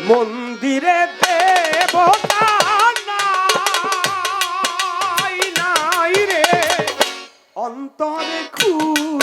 মন্দিরে দেবতা অন্তরে খুঁজো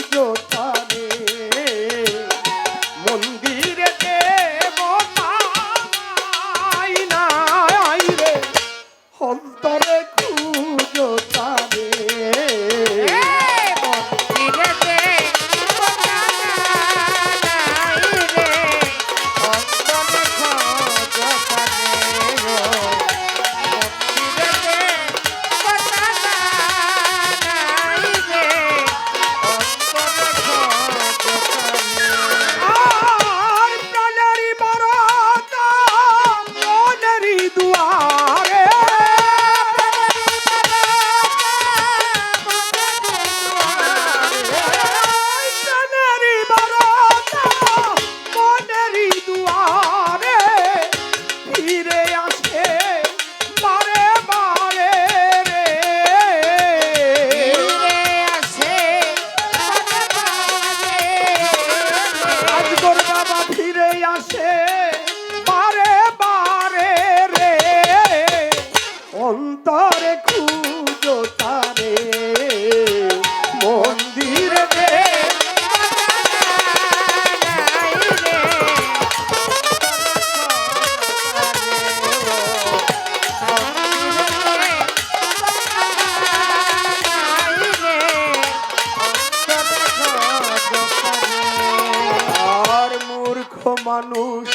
মানুষ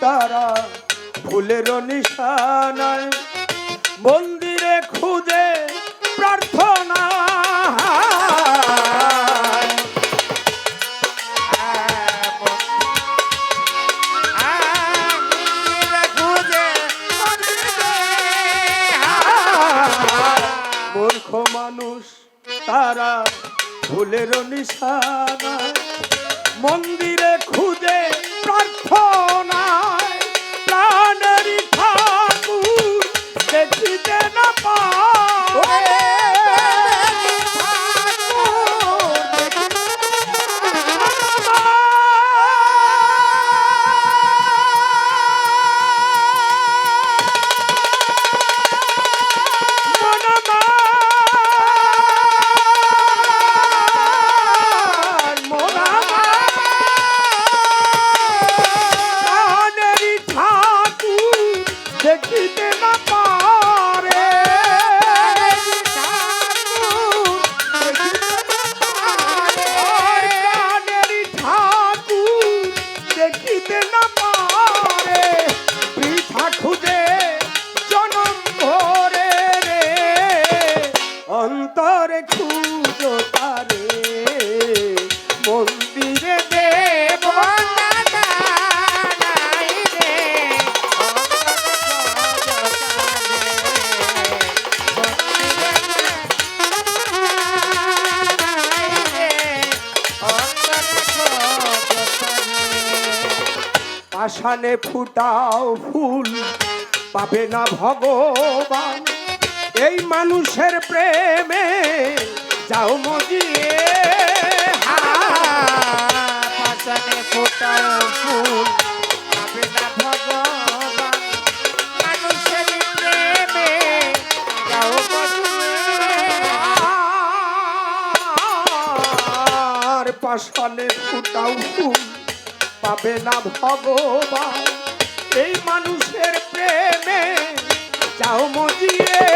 তারা ফুলের নিশানায়। মন্দিরে খুঁজে প্রার্থনা মানুষ তারা ফুলের নিশানায়। মন্দিরে পাষাণে ফুটাও ফুল। পাবে না ভগবান এই মানুষের প্রেমে। যাও মজিয়ে আর পাষাণে ফুটাও ফুল। পাবে না ভগবান। এই মানুষের প্রেমে যাও মজিয়ে।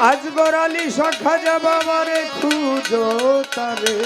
আজ আলী সখা যাবারে খুঁজো তারে